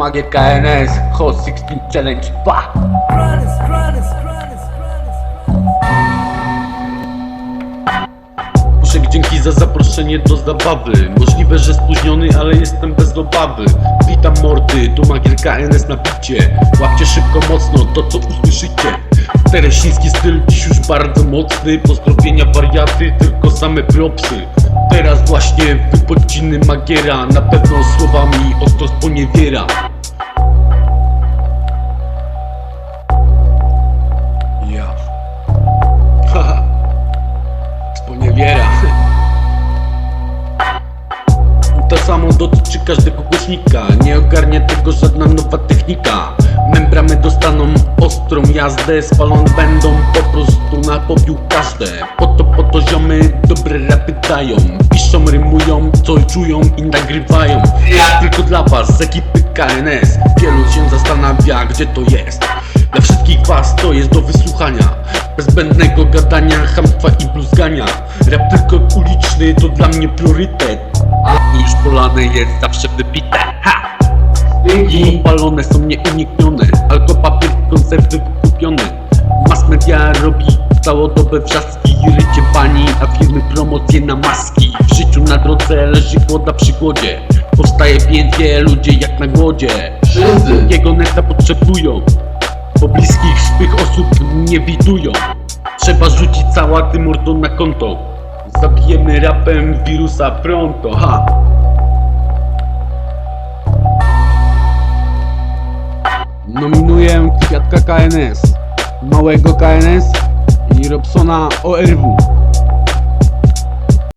Magier KNS, Hot 16 Challenge, pa! Puszek dzięki za zaproszenie do zabawy. Możliwe, że spóźniony, ale jestem bez obawy. Witam mordy, tu Magier KNS na bicie. Łapcie szybko mocno to co usłyszycie. Tereściński styl dziś już bardzo mocny. Pozdrowienia wariaty, tylko same propsy. Teraz właśnie wypociny Magiera. Na pewno słowami ostro sponiewiera każdego głośnika. Nie ogarnia tego żadna nowa technika. Membramy dostaną ostrą jazdę Spalone będą po prostu na popiół każde. Po to, po to ziomy dobre rapy dają. Piszą, rymują, coś czują i nagrywają. Tylko dla was z ekipy KNS Wielu się zastanawia gdzie to jest. Dla wszystkich was to jest do wysłuchania. Bez zbędnego gadania, chamstwa i bluzgania. Rap tylko uliczny to dla mnie priorytet Polane jest zawsze wybite. Ha! I palone są nieuniknione Alko papier, konserwy wykupione. Mass media robi całodobę wrzaski Rycie pani, a firmy promocje na maski. W życiu na drodze leży głoda przy głodzie. Powstaje pięknie, ludzie jak na głodzie. Wszyscy! Jego neta potrzebują Bo bliskich swych osób nie widują. Trzeba rzucić cała ty mordo na konto. Zabijemy rapem wirusa pronto, ha! Nominuję Kwiatka KNS, Małego KNS i Robsona ORW